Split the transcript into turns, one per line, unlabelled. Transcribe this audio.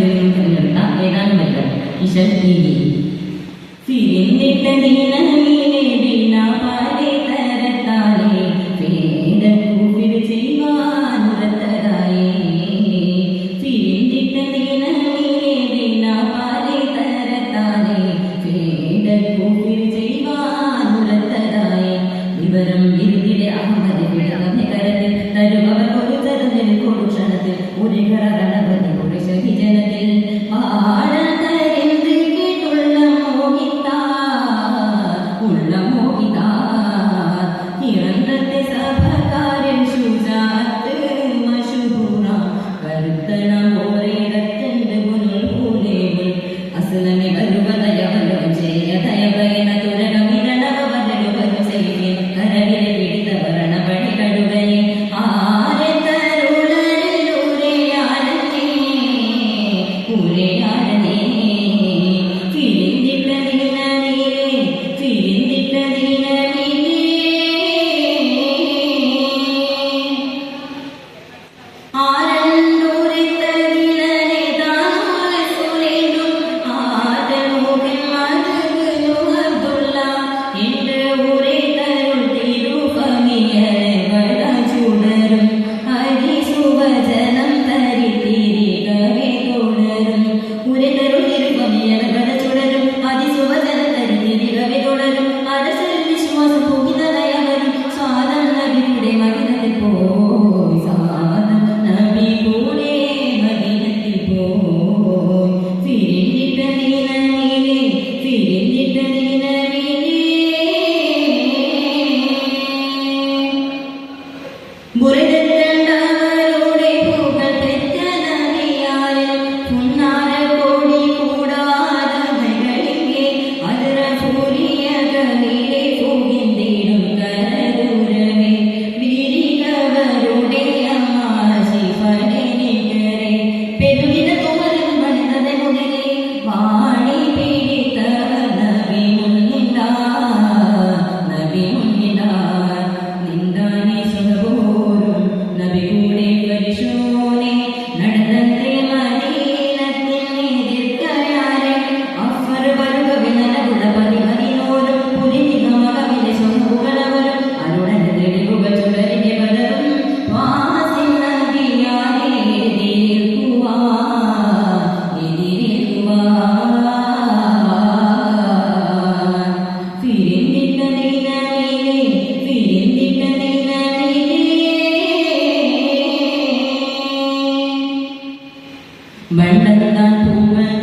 സാഹചര്യങ്ങളിൽ തിരഞ്ഞെടുത്ത ഏതാനും മെത്തഡ് ഇഷൻ രീതി തിരിഞ്ഞിട്ട നീനീനെ വീണ പാതി തരത്താലേ വേദക്കൂവിൽ ചെയ്യുവാനുറത്തതായി തിരിഞ്ഞിട്ട നീനീനെ വീണ പാതി തരത്താലേ വിവരം ഇരുതിരെ അഹമ്മദ് വിടർന്നു കരഞ്ഞ് തരുമവർ ഒരു തരുന്നിൽ കൊടു ക്ഷണത്തിൽ ഒരു കരകൾ നിഴലും Murat വെള്ളം താൻ പൂവൻ